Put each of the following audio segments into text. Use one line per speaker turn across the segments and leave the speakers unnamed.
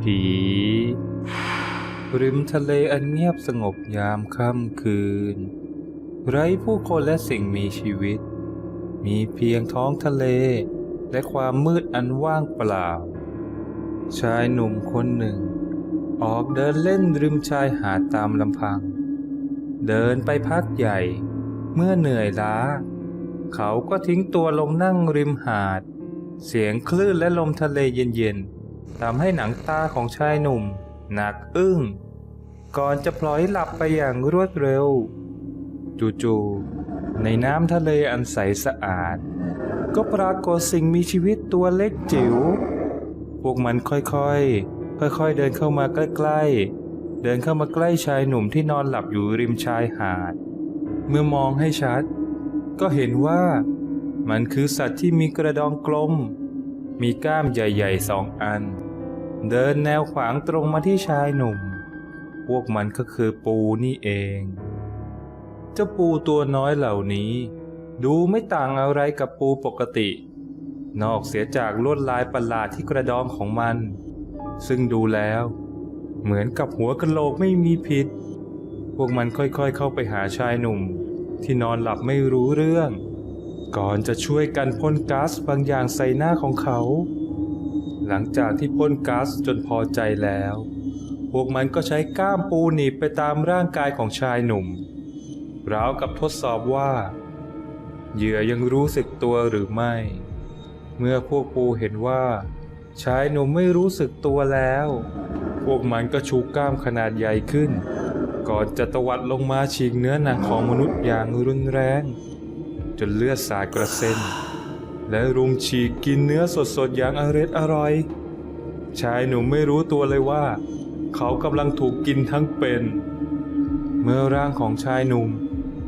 ผี ริมทะเลอันเงียบสงบยามค่ำคืน ไร้ผู้คนและสิ่งมีชีวิต มีเพียงท้องทะเล และความมืดอันว่างเปล่า ชายหนุ่มคนหนึ่ง ออกเดินเล่นริมชายหาดตามลำพัง เดินไปพักใหญ่ เมื่อเหนื่อยล้า เขาก็ทิ้งตัวลงนั่งริมหาดเสียงคลื่นและลมทะเลเย็นๆ ทำให้หนังตาของชายหนุ่ม หนักอึ้ง ก่อนจะพลอยหลับไปอย่างรวดเร็ว จู่ๆในน้ำทะเลอันใสสะอาด ก็ปรากฏสิ่งมีชีวิตตัวเล็กจิ๋ว พวกมันค่อยๆ ค่อยๆ เดินเข้ามาใกล้ๆ เดินเข้ามาใกล้ชายหนุ่มที่นอนหลับอยู่ริมชายหาด เมื่อมองให้ชัด ก็เห็นว่ามันคือสัตว์ที่มีกระดองกลม มีก้ามใหญ่ๆสองอัน เดินแนวขวางตรงมาที่ชายหนุ่ม พวกมันก็คือปูนี่เอง เจ้าปูตัวน้อยเหล่านี้ ดูไม่ต่างอะไรกับปูปกติ นอกเสียจากลวดลายประหลาดที่กระดองของมัน ซึ่งดูแล้ว เหมือนกับหัวกะโหลกไม่มีผิดพวกมันค่อยๆเข้าไปหาชายหนุ่ม ที่นอนหลับไม่รู้เรื่อง ก่อนจะช่วยกันพ่นก๊าซบางอย่างใส่หน้าของเขา หลังจากที่พ่นก๊าซจนพอใจแล้ว พวกมันก็ใช้ก้ามปูหนีบไปตามร่างกายของชายหนุ่ม ราวกับทดสอบว่า เหยื่อยังรู้สึกตัวหรือไม่ เมื่อพวกปูเห็นว่า ชายหนุ่มไม่รู้สึกตัวแล้ว พวกมันก็ชูก้ามขนาดใหญ่ขึ้น ก่อนจะตวัดลงมาฉีกเนื้อหนังของมนุษย์อย่างรุนแรง จนเลือดสาดกระเซ็น และรุมฉีกกินเนื้อสดๆอย่างอร็ดอร่อย ชายหนุ่มไม่รู้ตัวเลยว่า เขากำลังถูกกินทั้งเป็น เมื่อร่างของชายหนุ่ม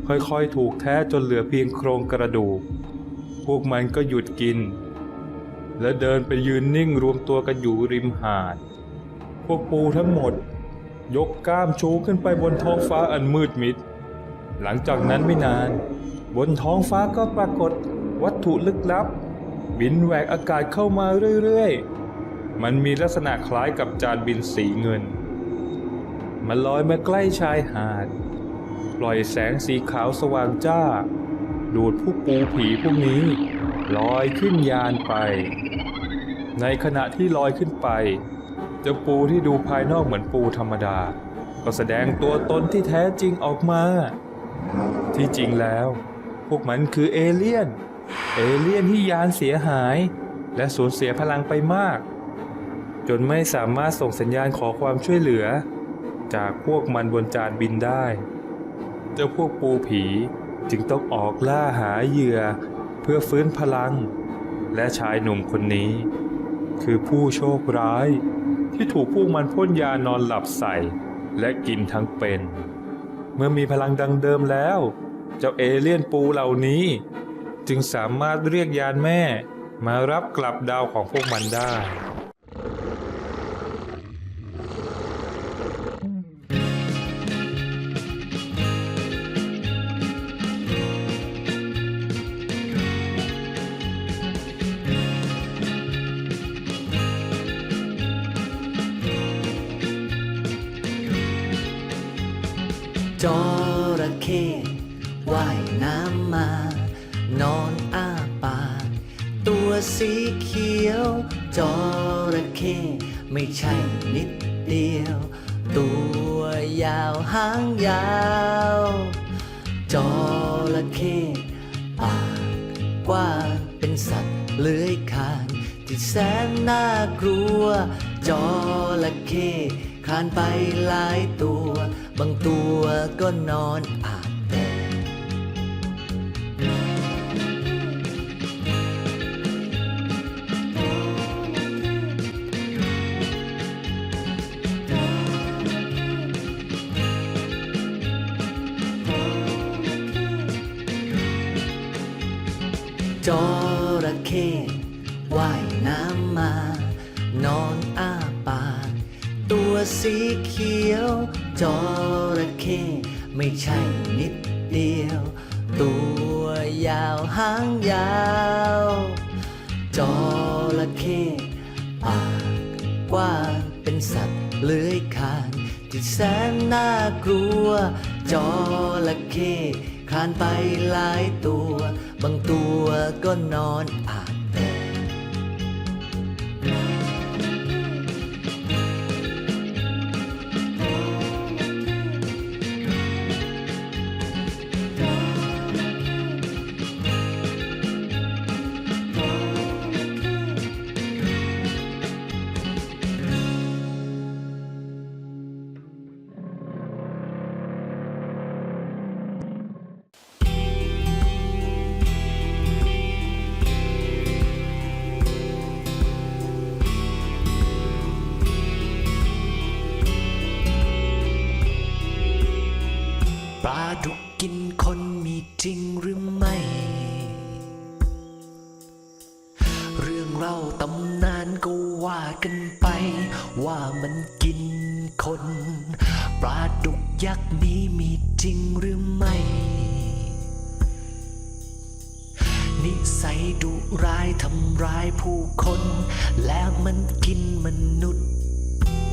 ค่อยๆ ถูกแท้จนเหลือเพียงโครงกระดูก พวกมันก็หยุดกิน และเดินไปยืนนิ่งรวมตัวกันอยู่ริมหาด พวกปูทั้งหมด ยกก้ามชูขึ้นไปบนท้องฟ้าอันมืดมิดหลังจากนั้นไม่นาน บนท้องฟ้าก็ปรากฏวัตถุลึกลับ บินแหวกอากาศเข้ามาเรื่อยๆ มันมีลักษณะคล้ายกับจานบินสีเงิน มันลอยมาใกล้ชายหาด ปล่อยแสงสีขาวสว่างจ้า ดูดผู้ปูผีพวกนี้ ลอยขึ้นยานไป ในขณะที่ลอยขึ้นไปเจ้าปูที่ดูภายนอกเหมือนปูธรรมดา ก็แสดงตัวตนที่แท้จริงออกมา ที่จริงแล้ว พวกมันคือเอเลี่ยน เอเลี่ยนที่ยานเสียหาย และสูญเสียพลังไปมาก จนไม่สามารถส่งสัญญาณขอความช่วยเหลือ จากพวกมันบนจานบินได้ เจ้าพวกปูผีจึงต้องออกล่าหาเหยื่อ เพื่อฟื้นพลัง และชายหนุ่มคนนี้ คือผู้โชคร้ายที่ถูกพวกมันพ่นยานอนหลับใส่ และกินทั้งเป็น เมื่อมีพลังดังเดิมแล้ว เจ้าเอเลี่ยนปูเหล่านี้ จึงสามารถเรียกยานแม่ มารับกลับดาวของพวกมันได้
จระเข้ ว่ายน้ำมา นอนอ้าปาก ตัวสีเขียวจระเข้ไม่ใช่นิดเดียว ตัวยาวหางยาวจระเข้ปากกว้างเป็นสัตว์เลื้อยคลานที่แสนน่ากลัวจระเข้คานไปหลายตัว บางตัวก็นอนอาบ ระเข้ว่ายน้ำมา นอนอ้าปากตัวสีเขียวจระเข้ไม่ใช่นิดเดียว ตัวยาวหางยาวจระเข้ปากกว้างเป็น
สัตว์เลื้อยคลานที่แสนน่ากลัวจระเข้คลานไปหลายตัว บางตัวก็นอนอาบ ไป ว่ามันกินคน ปลาดุกยักษ์นี้มีจริงหรือไม่ นิสัยดุร้ายทำร้ายผู้คน และมันกินมนุษย์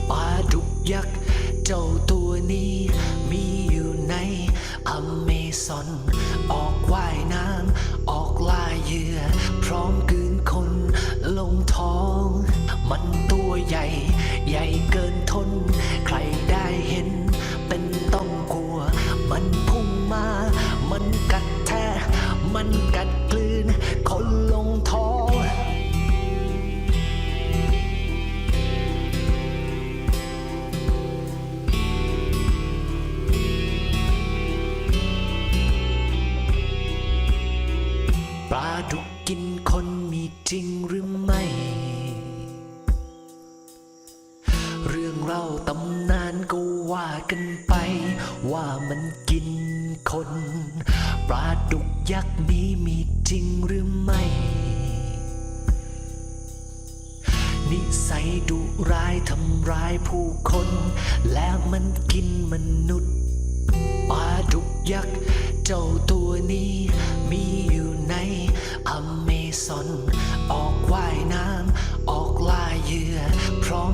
ปลาดุกยักษ์เจ้าตัวนี้มีอยู่ในอเมซอน ออกว่ายน้ำออกล่าเหยื่อ พร้อมกืนคนลงท้อง มันตัว ใหญ่ ใหญ่เกินทน ใครได้เห็น เป็นต้องกลัว มันพุ่งมา มันกัดแทะมันกัดกลืน คนลงท้องปลาดุกกินคนมีจริงหรือไม่ เรื่องเล่าตำนานก็ว่ากันไป ว่ามันกินคน ปลาดุกยักษ์นี้มีจริงหรือไม่ นิสัยดุร้ายทำร้ายผู้คน และมันกินมนุษย์ ปลาดุกยักษ์เจ้าตัวนี้มีอยู่ในอเมซอน ออกว่ายน้ำออกล่าเหยื่อพร้อม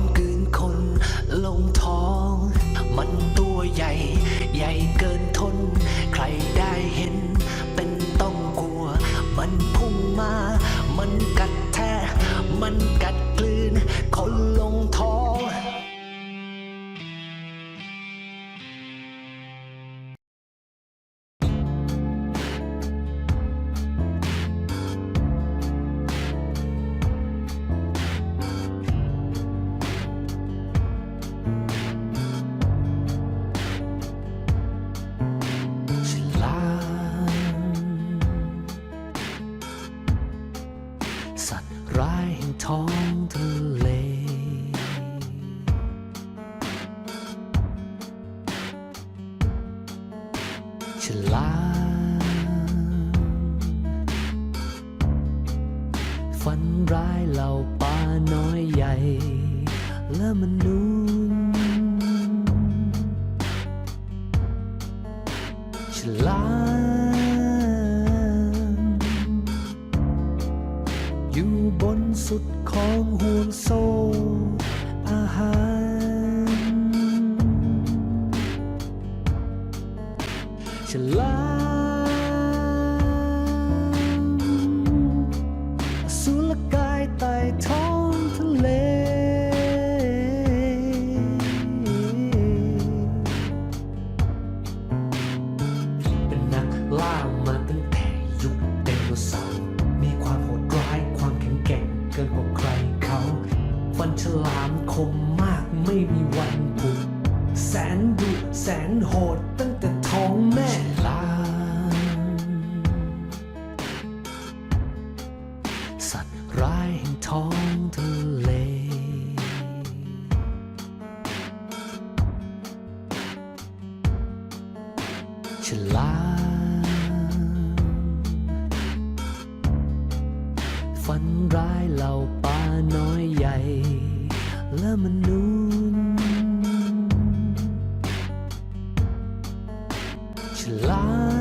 มันกัดกลืน คนลงท้องฉลามสัตว์ร้าย ท้องทะเล ฉลามฝันร้ายเหล่าปลาน้อยใหญ่ และมนุษย์ฉลาม สุดของห่วงโซ่ สัตว์ร้ายแห่งท้องทะเล ฉลามฝันร้ายเหล่าปลาน้อยใหญ่ และมนุษย์ฉลาม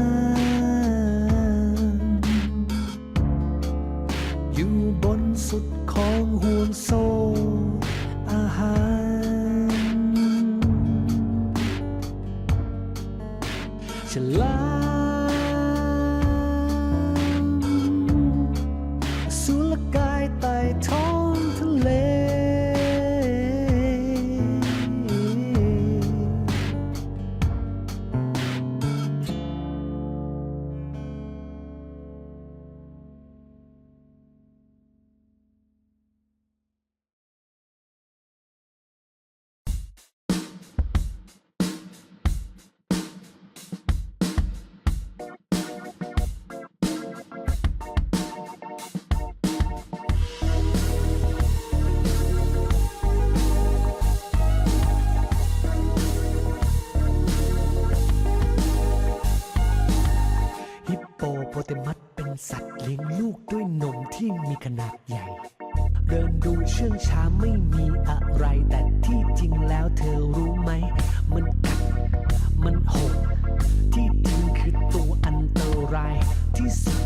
ที่สุด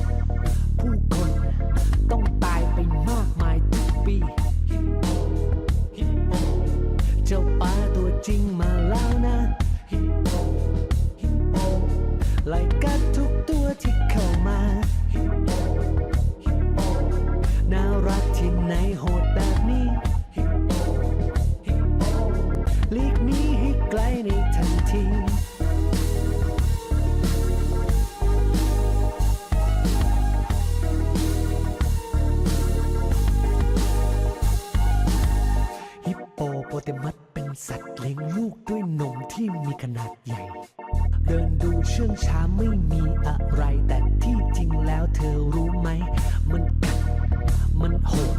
ผู้คนต้องตายไปมากมายทุกปีเจ้าป่าตัวจริงมาแล้วนะไล่กัดทุกตัวที่เข้ามา น่ารักที่ไหนโหดแบบนี้ลีกนี้ให้ไกลในทันที ขนาดใหญ่ เดินดูเชื่องช้าไม่มีอะไร แต่ที่จริงแล้วเธอรู้ไหม มันมันโหด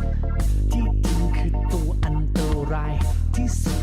ที่จริงคือตัวอันตรายที่สุด